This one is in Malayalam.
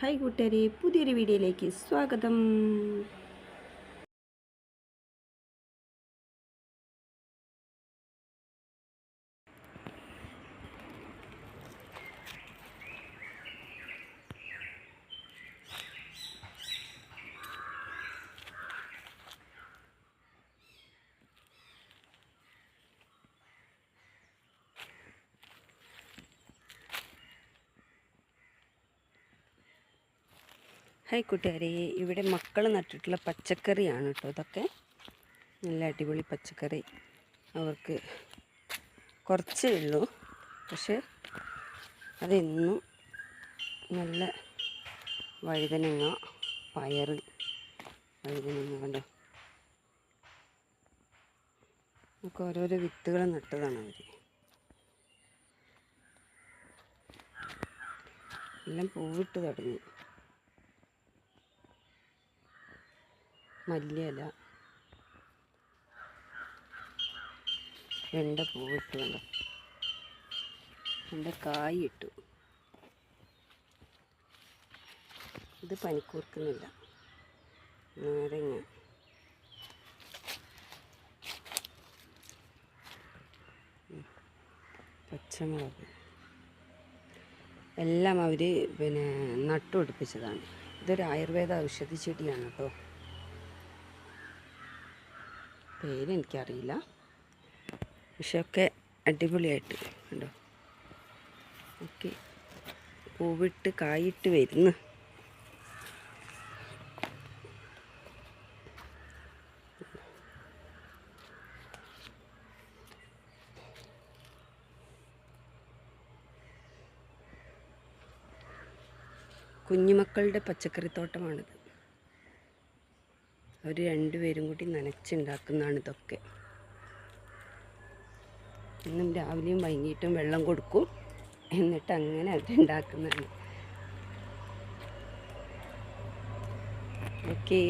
ഹായ് കൂട്ടുകാരെ പുതിയൊരു വീഡിയോയിലേക്ക് സ്വാഗതം. ഹായ് കൂട്ടുകാരെ. ഇവിടെ മക്കൾ നട്ടിട്ടുള്ള പച്ചക്കറിയാണ് കേട്ടോ ഇതൊക്കെ. നല്ല അടിപൊളി പച്ചക്കറി. അവർക്ക് കുറച്ചേ ഉള്ളൂ. പക്ഷെ അതെന്നും നല്ല വഴുതനങ്ങ പയർ വഴുതനങ്ങ കണ്ടോ? നമുക്ക് ഓരോരോ വിത്തുകൾ നട്ടതാണ് അവർ എല്ലാം പൂവിട്ട് തുടങ്ങി. മല്ലിയില. വെണ്ട പൂവിട്ടു കായിട്ടു കായ് ഇട്ടു ഇത് പനിക്കൂർക്കുന്നില്ല. നാരങ്ങ. പച്ചമുളക്. എല്ലാം അവർ പിന്നെ നട്ടുപിടിപ്പിച്ചതാണ്. ഇതൊരു ആയുർവേദ ഔഷധി ചെടിയാണ് കേട്ടോ. പേര് എനിക്കറിയില്ല പക്ഷെ ഒക്കെ അടിപൊളിയായിട്ട് കണ്ടോ? ഓക്കെ പൂവിട്ട് കായിട്ട് വരുന്നു. കുഞ്ഞുമക്കളുടെ പച്ചക്കറിത്തോട്ടമാണിത്. അവർ രണ്ടുപേരും കൂടി നനച്ചുണ്ടാക്കുന്നതാണ് ഇതൊക്കെ. എന്നും രാവിലെയും വൈകിട്ടും വെള്ളം കൊടുക്കും. എന്നിട്ട് അങ്ങനെ അവരുണ്ടാക്കുന്നതാണ് ഓക്കേ.